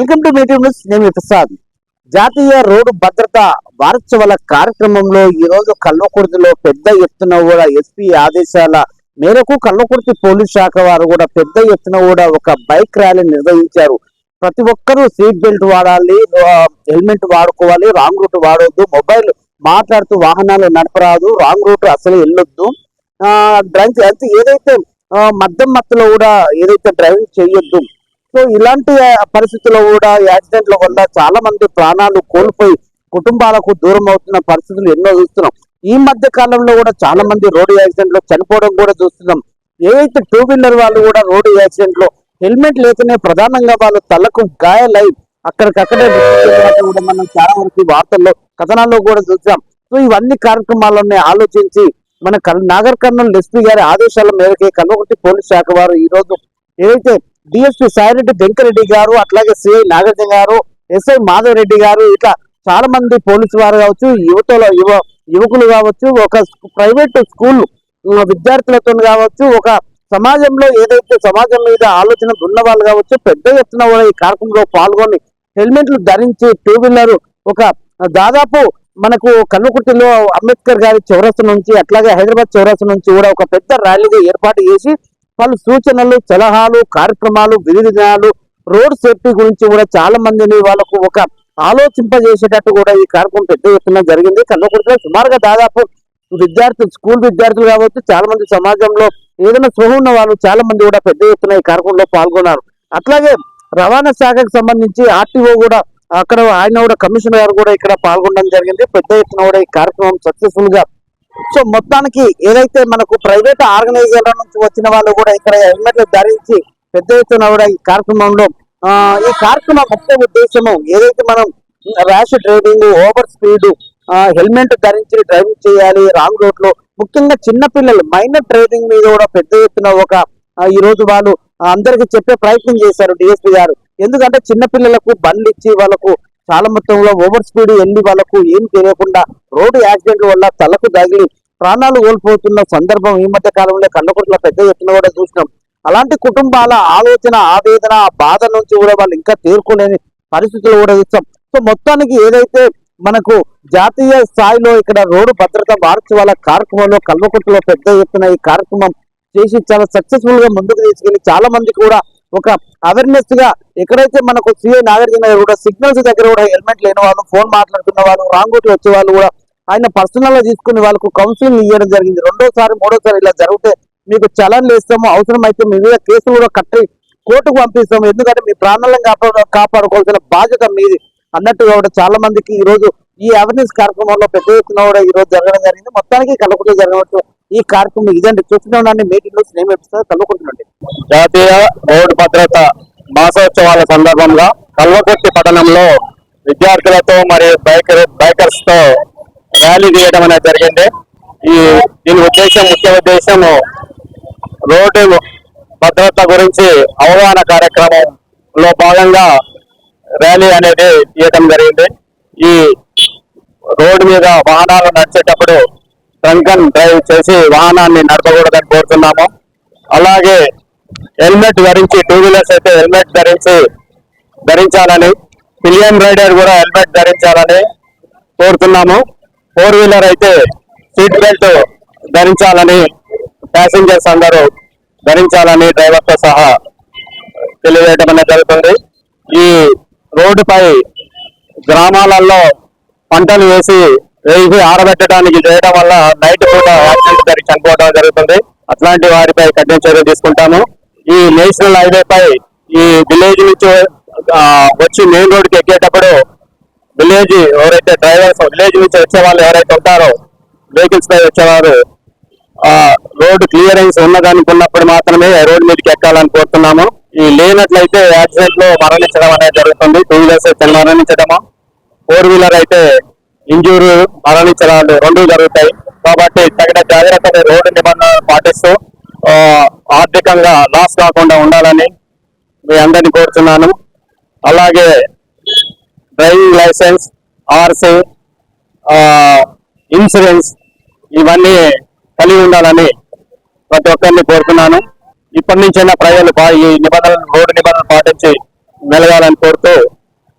Welcome to meeting news నేను ప్రసాద్. జాతీయ road భద్రత వారోత్సవాల కార్యక్రమంలో ఈ రోజు కల్వకుర్తిలో పెద్ద ఎత్తున కూడా ఎస్పీ ఆదేశాల మేరకు కల్వకుర్తి పోలీస్ శాఖ వారు కూడా పెద్ద ఎత్తున కూడా ఒక బైక్ ర్యాలీ నిర్వహించారు. ప్రతి ఒక్కరూ సీట్ బెల్ట్ వాడాలి హెల్మెట్ వాడుకోవాలి రాంగ్ రూట్ వాడొద్దు మొబైల్ మాట్లాడుతూ వాహనాలు నడపరాదు రాంగ్ రూట్ అసలు వెళ్ళొద్దు. డ్రైవింగ్ అయితే ఏదైతే ఆ, మద్యం మత్తులో కూడా ఏదైతే డ్రైవింగ్ చేయొద్దు సో ఇలాంటి పరిస్థితుల్లో కూడా యాక్సిడెంట్ల వల్ల చాలా మంది ప్రాణాలు కోల్పోయి కుటుంబాలకు దూరం అవుతున్న పరిస్థితులు ఎన్నో చూస్తున్నాం. ఈ మధ్య కాలంలో కూడా చాలా మంది రోడ్డు యాక్సిడెంట్లో చనిపోవడం కూడా చూస్తున్నాం. ఏవైతే టూ వీలర్ వాళ్ళు కూడా రోడ్డు యాక్సిడెంట్లో హెల్మెట్ లేకనే ప్రధానంగా వాళ్ళు తలకు గాయాలై అక్కడికక్కడే కూడా మనం చాలా వరకు వార్తల్లో కథనాల్లో కూడా చూసాం సో ఇవన్నీ కార్యక్రమాలన్నీ ఆలోచించి మన నాగర్ కర్నూలు ఎస్పీ గారి ఆదేశాల మేరకు కనుగొట్టి పోలీస్ శాఖ వారు ఈ రోజు ఏదైతే డిఎస్పీ సాయిరెడ్డి వెంకరెడ్డి గారు అట్లాగే సిఐ నాగార్జున గారు ఎస్ఐ మాధవ్ రెడ్డి గారు ఇట్లా చాలా మంది పోలీసు వారు కావచ్చు యువతలో యువ యువకులు కావచ్చు ఒక ప్రైవేట్ స్కూల్ విద్యార్థులతో కావచ్చు ఒక సమాజంలో ఏదైతే సమాజం మీద ఆలోచన ఉన్న వాళ్ళు కావచ్చు పెద్ద ఎత్తున కూడా ఈ కార్యక్రమంలో పాల్గొని హెల్మెట్లు ధరించి టూ వీలర్ ఒక దాదాపు మనకు కల్లుకుర్తిలో అంబేద్కర్ గారి చౌరస్తా నుంచి అట్లాగే హైదరాబాద్ చౌరస్తా నుంచి కూడా ఒక పెద్ద ర్యాలీగా ఏర్పాటు చేసి పలు సూచనలు సలహాలు కార్యక్రమాలు విధి రోడ్ సేఫ్టీ గురించి కూడా చాలా మందిని వాళ్ళకు ఒక ఆలోచింపజేసేటట్టు కూడా ఈ కార్యక్రమం పెద్ద ఎత్తున జరిగింది. కల్వకుర్తిలో సుమారుగా దాదాపు విద్యార్థులు స్కూల్ విద్యార్థులు కావచ్చు చాలా మంది సమాజంలో ఏదైనా స్పృహ ఉన్న వాళ్ళు చాలా మంది కూడా పెద్ద ఎత్తున ఈ కార్యక్రమంలో పాల్గొన్నారు. అట్లాగే రవాణా శాఖకు సంబంధించి ఆర్టీఓ కూడా అక్కడ ఆయన కూడా కమిషనర్ గారు కూడా ఇక్కడ పాల్గొనడం జరిగింది. పెద్ద ఎత్తున కూడా ఈ కార్యక్రమం సక్సెస్ఫుల్గా సో మొత్తానికి ఏదైతే మనకు ప్రైవేట్ ఆర్గనైజర్ల నుంచి వచ్చిన వాళ్ళు కూడా ఇక్కడ హెల్మెట్లు ధరించి పెద్ద ఎత్తున కూడా ఈ కార్యక్రమంలో ఈ కార్యక్రమం ముఖ్య ఉద్దేశము ఏదైతే మనం rash driving over speed helmet ధరించి డ్రైవింగ్ చేయాలి రాంగ్ రోడ్లో ముఖ్యంగా చిన్నపిల్లలు మైనర్ డ్రైవింగ్ మీద కూడా పెద్ద ఎత్తున ఒక ఈరోజు ఈ రోజు వాళ్ళు అందరికి చెప్పే ప్రయత్నం చేశారు డిఎస్పీ గారు. ఎందుకంటే చిన్నపిల్లలకు బండ్లు ఇచ్చి వాళ్ళకు చాలా మొత్తంలో ఓవర్ స్పీడ్ వెళ్ళి వాళ్ళకు ఏం తెలియకుండా రోడ్డు యాక్సిడెంట్ వల్ల తలకు తగిలి ప్రాణాలు కోల్పోతున్న సందర్భం ఈ మధ్య కాలంలో కన్నకుట్ల పెద్ద ఎత్తున కూడా చూసినాం. అలాంటి కుటుంబాల ఆలోచన ఆవేదన ఆ బాధ నుంచి కూడా వాళ్ళు ఇంకా తేరుకోలేని పరిస్థితులు కూడా చూస్తాం. సో మొత్తానికి ఏదైతే మనకు జాతీయ స్థాయిలో ఇక్కడ రోడ్డు భద్రత వారోత్సవాల కార్యక్రమంలో కల్వకుట్లో పెద్ద ఎత్తున ఈ కార్యక్రమం చేసి చాలా సక్సెస్ఫుల్గా ముందుకు తీసుకెళ్ళి చాలా మంది కూడా ఒక అవేర్నెస్గా ఎక్కడైతే మనకు సిఐ నాగార్జున గారు కూడా సిగ్నల్స్ దగ్గర కూడా హెల్మెట్ లేని వాళ్ళు ఫోన్ మాట్లాడుతున్న వాళ్ళు రాంగ్ రూట్ వచ్చే వాళ్ళు కూడా ఆయన పర్సనల్గా తీసుకుని వాళ్ళకు కౌన్సిలింగ్ ఇవ్వడం జరిగింది. రెండోసారి మూడోసారి ఇలా జరిగితే మీకు చలన్ వేస్తాము అవసరం అయితే మీ మీద కేసులు కూడా కట్టి కోర్టుకు పంపిస్తాము. ఎందుకంటే మీ ప్రాణాలను కాపాడు కాపాడుకోవాల్సిన బాధ్యత మీది. అన్నట్టుగా కూడా చాలా మందికి ఈ రోజు ఈ అవేర్నెస్ కార్యక్రమంలో పెద్ద ఎత్తున కూడా ఈ రోజు జరగడం జరిగింది. మొత్తానికి కలవకుండా జరగవచ్చు ఈ కార్యక్రమం ఇదండి. చూస్తూనే ఉండండి. మీటింగ్లో స్నేహం ఎపిసోడ్ జాతీయ రోడ్డు భద్రత మాసోత్సవాల సందర్భంగా కల్వకుర్తి పట్టణంలో విద్యార్థులతో మరియు బైకర్ బైకర్స్తో ర్యాలీ తీయడం అనేది జరిగింది. ఈ దీని ఉద్దేశం ముఖ్య ఉద్దేశం రోడ్డు భద్రత గురించి అవగాహన కార్యక్రమంలో భాగంగా ర్యాలీ అనేది తీయటం జరిగింది. ఈ రోడ్డు మీద వాహనాలు నడిచేటప్పుడు డ్రంకన్ డ్రైవ్ చేసి వాహనాన్ని నడపకూడదని కోరుతున్నాము. అలాగే హెల్మెట్ ధరించి టూ వీలర్స్ అయితే హెల్మెట్ ధరించి ధరించాలని పిలియన్ రైడర్ కూడా హెల్మెట్ ధరించాలని కోరుతున్నాము. ఫోర్ వీలర్ అయితే సీట్ బెల్ట్ ధరించాలని ప్యాసింజర్స్ అందరూ ధరించాలని డ్రైవర్తో సహా తెలియజేయడం అనేది జరుగుతుంది. ఈ రోడ్డుపై గ్రామాలలో పంటలు వేసి వేసి ఆరబెట్టడానికి చేయడం వల్ల నైట్ పూట యాక్సిడెంట్ జరిగి చనిపోవడం జరుగుతుంది. అట్లాంటి వారిపై కఠిన చర్యలు తీసుకుంటాము. ఈ నేషనల్ హైవే పై ఈ విలేజ్ నుంచి వచ్చి మెయిన్ రోడ్కి ఎక్కేటప్పుడు విలేజ్ ఎవరైతే డ్రైవర్స్ విలేజ్ నుంచి వచ్చే వాళ్ళు ఎవరైతే ఉంటారో వెహికల్స్ పై వచ్చేవారు ఆ రోడ్ క్లియరెన్స్ ఉన్నదనుకున్నప్పుడు మాత్రమే రోడ్ మీదకి ఎక్కాలని కోరుతున్నాము. ఈ లేనట్లయితే యాక్సిడెంట్లో మరణించడం అనేది జరుగుతుంది. టూ వీలర్స్ మరణించడము. ఫోర్ వీలర్ అయితే ఇంజూరు మరణించడాలు రెండు జరుగుతాయి. కాబట్టి తగిన జాగ్రత్తలు రోడ్డు నిబంధనలు పాటిస్తూ ఆర్థికంగా లాస్ కాకుండా ఉండాలని మీ అందరిని కోరుతున్నాను అలాగే డ్రైవింగ్ లైసెన్స్ ఆర్సీ ఇన్సూరెన్స్ ఇవన్నీ కలిగి ఉండాలని ప్రతి ఒక్కరిని కోరుతున్నాను. ఇప్పటి నుంచైనా ప్రజలు ఈ నిబంధనలు రోడ్డు నిబంధనలు పాటించి మెలగాలని కోరుతూ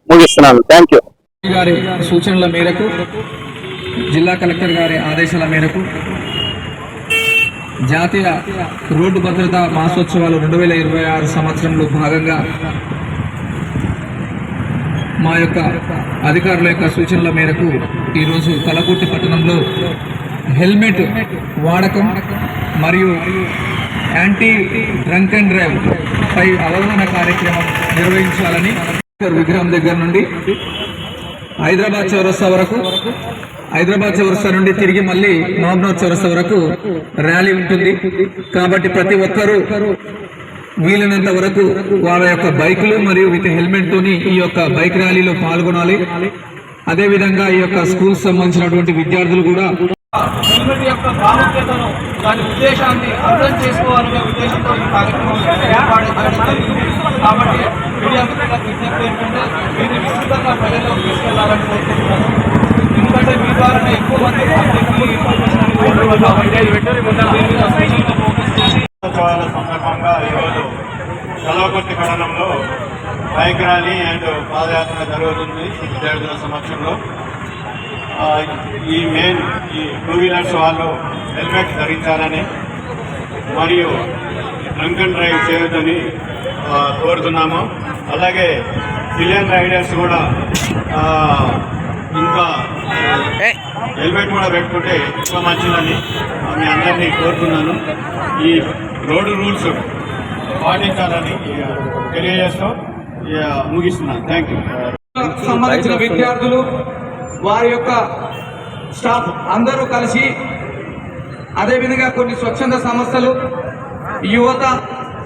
ముగిస్తున్నాను. Thank you. గారి సూచనల మేరకు జిల్లా కలెక్టర్ గారి ఆదేశాల మేరకు జాతీయ రోడ్డు భద్రతా మాసోత్సవాలు రెండు వేల ఇరవై ఆరు సంవత్సరంలో భాగంగా మా యొక్క అధికారుల యొక్క సూచనల మేరకు ఈరోజు కలకుర్తి పట్టణంలో హెల్మెట్ వాడకం మరియు యాంటీ డ్రంక్ అండ్ డ్రైవ్ పై అవగాహన కార్యక్రమం నిర్వహించాలని విగ్రహం దగ్గర నుండి హైదరాబాద్ చౌరస్తా వరకు హైదరాబాద్ చౌరస్తా నుండి తిరిగి మళ్ళీ మహబూబ్నాథ్ చౌరస్తా వరకు ర్యాలీ ఉంటుంది. కాబట్టి ప్రతి ఒక్కరూ వీలైనంత వరకు వాళ్ళ యొక్క బైకులు మరియు విత్ హెల్మెట్ తోని ఈ యొక్క బైక్ ర్యాలీలో పాల్గొనాలి. అదేవిధంగా ఈ యొక్క స్కూల్ సంబంధించినటువంటి విద్యార్థులు కూడా హెల్మెట్ యొక్క ప్రాముఖ్యతను దాని ఉద్దేశాన్ని అర్థం చేసుకోవాలనే ఉద్దేశంతో ఈ కార్యక్రమం ఏర్పాటు చేయడం కాబట్టి మీడియా విజ్ఞప్తి ఏంటంటే ఖచ్చితంగా ప్రజల్లో తీసుకెళ్ళాలని కోరుకుంటున్నాను. ఎందుకంటే మీ ద్వారానే ఎక్కువ మంది ఉత్సవాల సందర్భంగా ఈరోజు కలవకుర్తి కడనంలో బైక్ ర్యాలీ అండ్ పాదయాత్ర జరుగుతుంది విద్యార్థుల సమక్షంలో ఈ మెయిన్ ఈ టూ వీలర్స్ వాళ్ళు హెల్మెట్ ధరించాలని మరియు డ్రంక్ అండ్ డ్రైవ్ చేయొద్దని కోరుతున్నాము అలాగే పిలియన్ రైడర్స్ కూడా ఆ, ఇంకా హెల్మెట్ కూడా పెట్టుకుంటే ఎక్కువ మంచిదని మీ అందరినీ కోరుతున్నాను. ఈ రోడ్డు రూల్స్ పాటించాలని ఇక తెలియజేస్తూ ఇక ముగిస్తున్నాను. థ్యాంక్ యూ సంబంధించిన విద్యార్థులు వారి యొక్క స్టాఫ్ అందరూ కలిసి అదేవిధంగా కొన్ని స్వచ్ఛంద సంస్థలు యువత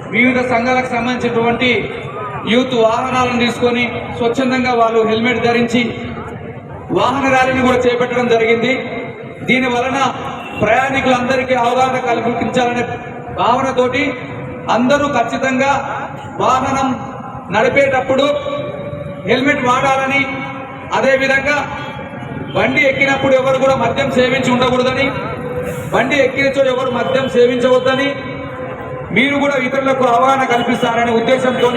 వివిధ సంఘాలకు సంబంధించినటువంటి యూత్ వాహనాలను తీసుకొని స్వచ్ఛందంగా వాళ్ళు హెల్మెట్ ధరించి వాహన ర్యాలీని కూడా చేపట్టడం జరిగింది. దీని వలన ప్రయాణికులందరికీ అవగాహన కల్పించాలనే భావనతోటి అందరూ ఖచ్చితంగా వాహనం నడిపేటప్పుడు హెల్మెట్ వాడాలని అదేవిధంగా బండి ఎక్కినప్పుడు ఎవరు కూడా మద్యం సేవించి ఉండకూడదని బండి ఎక్కినచో ఎవరు మద్యం సేవించవద్దని మీరు కూడా ఇతరులకు అవగాహన కల్పిస్తారనే ఉద్దేశంతో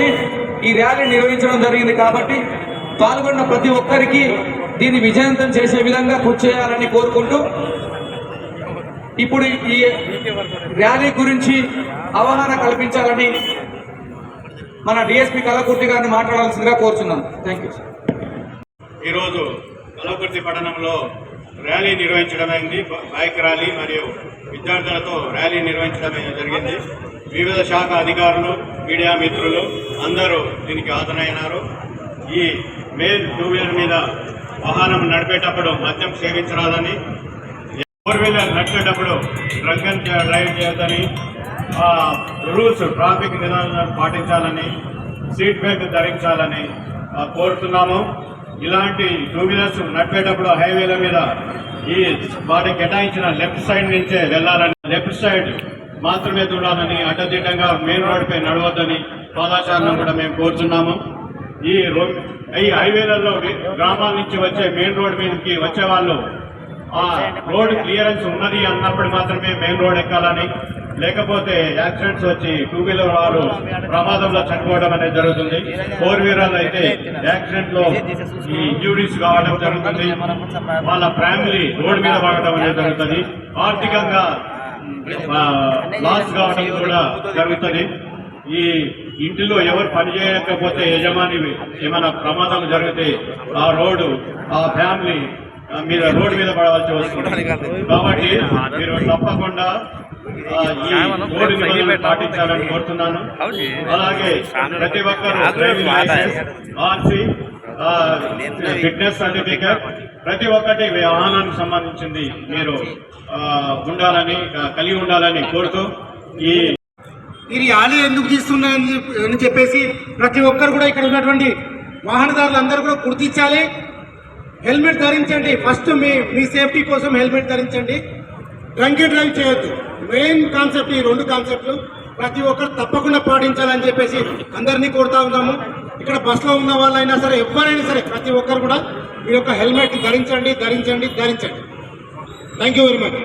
ఈ ర్యాలీ నిర్వహించడం జరిగింది కాబట్టి పాల్గొన్న ప్రతి ఒక్కరికి దీన్ని విజయవంతం చేసే విధంగా కృషి చేయాలని కోరుకుంటూ ఇప్పుడు ఈ ర్యాలీ గురించి అవగాహన కల్పించాలని మన డిఎస్పి కలకుర్తి గారిని మాట్లాడాల్సిందిగా కోరుచున్నాం. థ్యాంక్ యూ ఈరోజు కలవకుర్తి పట్టణంలో ర్యాలీ నిర్వహించడమైంది. బైక్ ర్యాలీ మరియు విద్యార్థులతో ర్యాలీ నిర్వహించడం జరిగింది. వివిధ శాఖ అధికారులు మీడియా మిత్రులు అందరూ దీనికి హాజరైనారు. ఈ మెయిన్ టూ వీలర్ మీద వాహనం నడిపేటప్పుడు మద్యం సేవించరాదని ఫోర్ వీలర్ నడిచేటప్పుడు డ్రగ్ అండ్ డ్రైవ్ చేయొద్దని రూల్స్ ట్రాఫిక్ నిబంధనలు పాటించాలని సీట్ బెల్ట్ ధరించాలని కోరుతున్నాము. ఇలాంటి టూ వీలర్స్ నడిపేటప్పుడు హైవేల మీద ఈ వాటి కేటాయించిన లెఫ్ట్ సైడ్ నుంచే వెళ్ళాలని లెఫ్ట్ సైడ్ మాత్రమే చూడాలని అడ్డదిడ్డంగా మెయిన్ రోడ్డుపై నడవద్దని పాదాచారణం కూడా మేము కోరుతున్నాము ఈ రోడ్ ఈ హైవేలలో గ్రామాల నుంచి వచ్చే మెయిన్ రోడ్ మీదకి వచ్చే వాళ్ళు ఆ రోడ్ క్లియరెన్స్ ఉన్నది అన్నప్పుడు మాత్రమే మెయిన్ రోడ్ ఎక్కాలని లేకపోతే యాక్సిడెంట్స్ వచ్చి టూ వీలర్ వారు ప్రమాదంలో చనిపోవడం అనేది జరుగుతుంది. ఫోర్ వీలర్ అయితే యాక్సిడెంట్లో ఈ ఇంజురీస్ కావడం జరుగుతుంది. వాళ్ళ ఫ్యామిలీ రోడ్ మీద పడటం అనేది జరుగుతుంది. ఆర్థికంగా లాస్ కావడం కూడా జరుగుతుంది. ఈ ఇంటిలో ఎవరు పని చేయకపోతే యజమాని ఏమైనా ప్రమాదం జరిగితే ఆ రోడ్డు ఆ ఫ్యామిలీ మీద రోడ్డు మీద పడవలసి వస్తుంది. కాబట్టి మీరు తప్పకుండా పాటించాలని కోరుతున్నాను. అలాగే ప్రతి ఒక్కరు driving licence RC fitness certificate ప్రతి ఒక్కటి వాహనానికి సంబంధించింది మీరు ఉండాలని కలిగి ఉండాలని కోరుతూ ఈ ఇది ర్యాలీ ఎందుకు తీస్తున్నాయని అని చెప్పేసి ప్రతి ఒక్కరు కూడా ఇక్కడ ఉన్నటువంటి వాహనదారులు అందరూ కూడా గుర్తించాలి. హెల్మెట్ ధరించండి. ఫస్ట్ మీ మీ సేఫ్టీ కోసం హెల్మెట్ ధరించండి. డ్రంక్ డ్రైవ్ చేయొద్దు. మెయిన్ కాన్సెప్ట్ ఈ రెండు కాన్సెప్ట్లు. ప్రతి ఒక్కరు తప్పకుండా పాటించాలని చెప్పేసి అందరినీ కోరుతా ఉన్నాము. ఇక్కడ బస్సులో ఉన్న వాళ్ళైనా సరే ఎవరైనా సరే ప్రతి ఒక్కరు కూడా మీ యొక్క హెల్మెట్ ధరించండి ధరించండి ధరించండి థ్యాంక్ యూ వెరీ మచ్